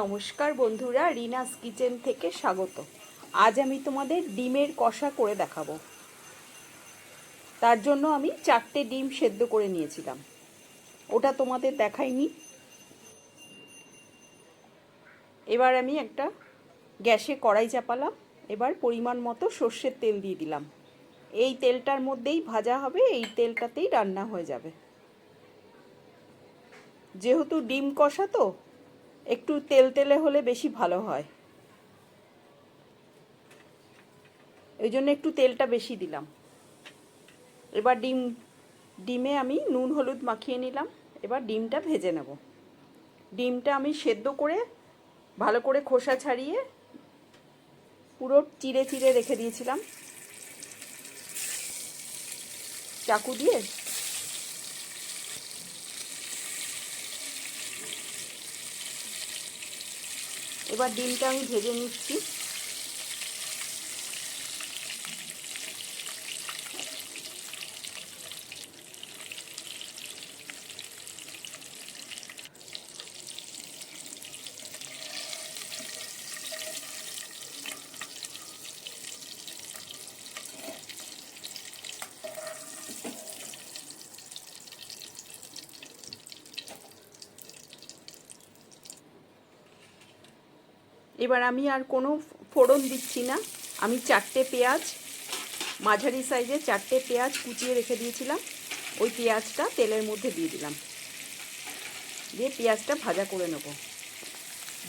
নমস্কার বন্ধুরা, রিনাস কিচেন থেকে স্বাগত। আজ আমি তোমাদের ডিমের কষা করে দেখাবো। তার জন্য আমি চারটে ডিম সেদ্ধ করে নিয়েছিলাম। ওটা তোমাদের দেখাইনি। এবার আমি একটা গ্যাসে কড়াই চাপালাম। এবার পরিমাণ মতো সর্ষের তেল দিয়ে দিলাম। এই তেলটার মধ্যেই ভাজা হবে, এই তেলটাতেই রান্না হয়ে যাবে। যেহেতু ডিম কষা তো একটু তেল তেলে হলে বেশি ভালো হয়। ওই জন্য একটু তেলটা বেশি দিলাম। এবার ডিম, ডিমে আমি নুন, হলুদ মাখিয়ে নিলাম। এবার ডিমটা ভেজে নেব। ডিমটা আমি সেদ্ধ করে, ভালো করে খোসা ছাড়িয়ে পুরো চিড়ে চিড়ে রেখে দিয়েছিলাম। চাকু দিয়ে এবার ডিমটা আমি ভেজে নিচ্ছি। এবার আমি আর কোনো ফোড়ন দিচ্ছি না। আমি চারটে পেঁয়াজ, মাঝারি সাইজে চারটে পেঁয়াজ কুচিয়ে রেখে দিয়েছিলাম। ওই পেঁয়াজটা তেলের মধ্যে দিয়ে দিলাম। দিয়ে পেঁয়াজটা ভাজা করে নেব।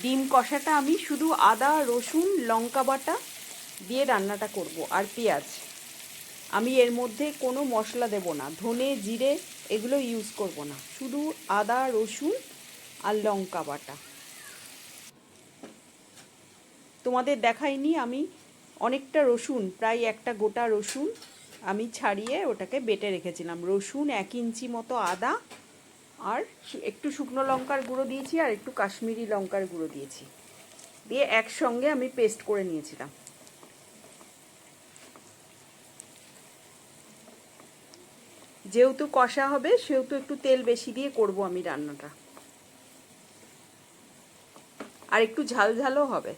ডিম কষাটা আমি শুধু আদা, রসুন, লঙ্কা বাটা দিয়ে রান্নাটা করব আর পেঁয়াজ। আমি এর মধ্যে কোনো মশলা দেব না। ধনে, জিরে এগুলো ইউজ করব না। শুধু আদা, রসুন আর লঙ্কা বাটা। তোমাদের দেখাইনি, আমি অনেকটা রসুন, প্রায় একটা গোটা রসুন আমি ছাড়িয়ে ওটাকে বেটে রেখেছিলাম। রসুন এক ইঞ্চি মতো আদা আর একটু শুকনো লঙ্কার গুঁড়ো দিয়েছি আর একটু কাশ্মীরি লঙ্কার গুঁড়ো দিয়েছি। দিয়ে একসঙ্গে আমি পেস্ট করে নিয়েছিলাম। যেহেতু কষা হবে, সেহেতু একটু তেল বেশি দিয়ে করব আমি রান্নাটা। আর একটু ঝাল ঝালও হবে।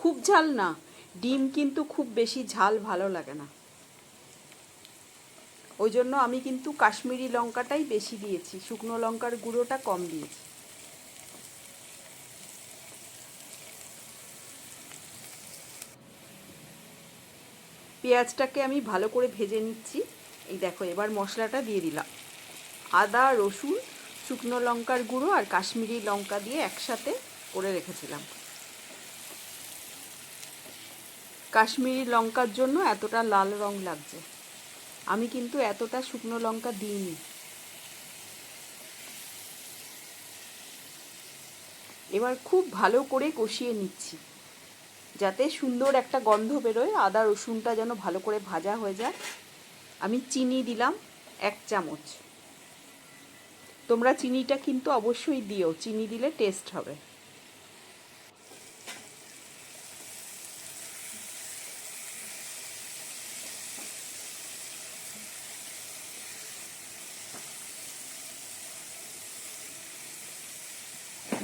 খুব ঝাল না। ডিম কিন্তু খুব বেশি ঝাল ভালো লাগে না। ওই জন্য আমি কিন্তু কাশ্মীরি লঙ্কাটাই বেশি দিয়েছি। শুকনো লঙ্কার গুঁড়োটা কম দিয়েছি। পেঁয়াজটাকে আমি ভালো করে ভেজে নিচ্ছি। এই দেখো, এবার মশলাটা দিয়ে দিলাম। আদা, রসুন, শুকনো লঙ্কার গুঁড়ো আর কাশ্মীরি লঙ্কা দিয়ে একসাথে করে রেখেছিলাম। কাশ্মীরি লঙ্কার জন্য এতটা লাল রং লাগছে। আমি কিন্তু এতটা শুকনো লঙ্কা দিইনি। এবার খুব ভালো করে কষিয়ে নিচ্ছি। যাতে সুন্দর একটা গন্ধ বেরোয়, আদা রসুনটা যেন ভালো করে ভাজা হয়ে যায়। আমি চিনি দিলাম এক চামচ। তোমরা চিনিটা কিন্তু অবশ্যই দিও, চিনি দিলে টেস্ট হবে।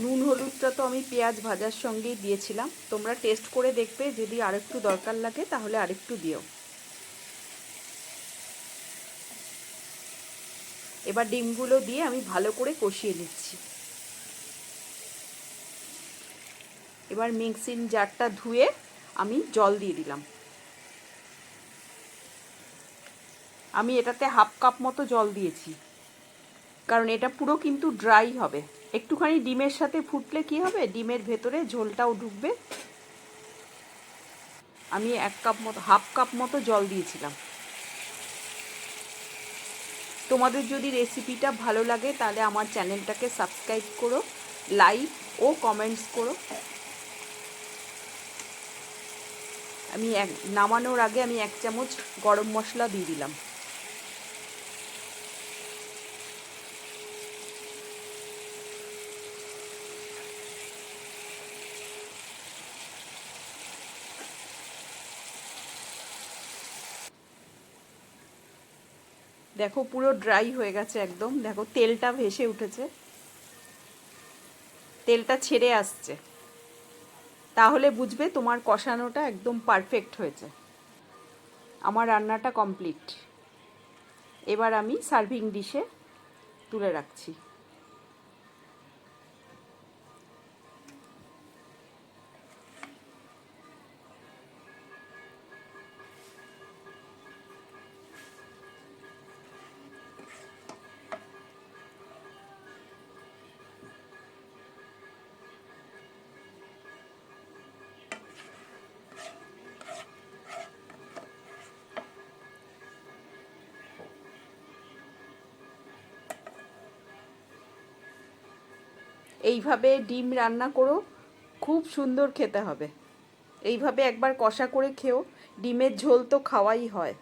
নুন হলুদটা তো আমি পেঁয়াজ ভাজার সঙ্গেই দিয়েছিলাম। তোমরা টেস্ট করে দেখবে, যদি আরেকটু দরকার লাগে তাহলে আরেকটু দিও। এবার ডিমগুলো দিয়ে আমি ভালো করে কষিয়ে নিচ্ছি। এবার মিক্সিং জারটা ধুয়ে আমি জল দিয়ে দিলাম। আমি এটাতে হাফ কাপ মতো জল দিয়েছি। কারণ এটা পুরো কিন্তু ড্রাই হবে। একটুখানি ডিমের সাথে ফুটলে কি হবে? ডিমের ভেতরে ঝোলটাও ঢুকবে। আমি এক কাপ মতো, হাফ কাপ মতো জল দিয়েছিলাম। তোমাদের যদি রেসিপিটা ভালো লাগে, তাহলে আমার চ্যানেলটাকে সাবস্ক্রাইব করো, লাইক ও কমেন্টস করো। আমি এক, নামানোর আগে আমি এক চামচ গরম মশলা দিয়ে দিলাম। দেখো পুরো ড্রাই হয়ে গেছে একদম। দেখো তেলটা ভেসে উঠেছে। তেলটা ছেড়ে আসছে। তাহলে বুঝবে তোমার কষানোটা একদম পারফেক্ট হয়েছে। আমার রান্নাটা কমপ্লিট এবার আমি সার্ভিং ডিশে তুলে রাখছি। এইভাবে ডিম রান্না করো, খুব সুন্দর খেতে হবে। এইভাবে একবার কষা করে খেও, ডিমের ঝোল তো খাওয়াই হয়।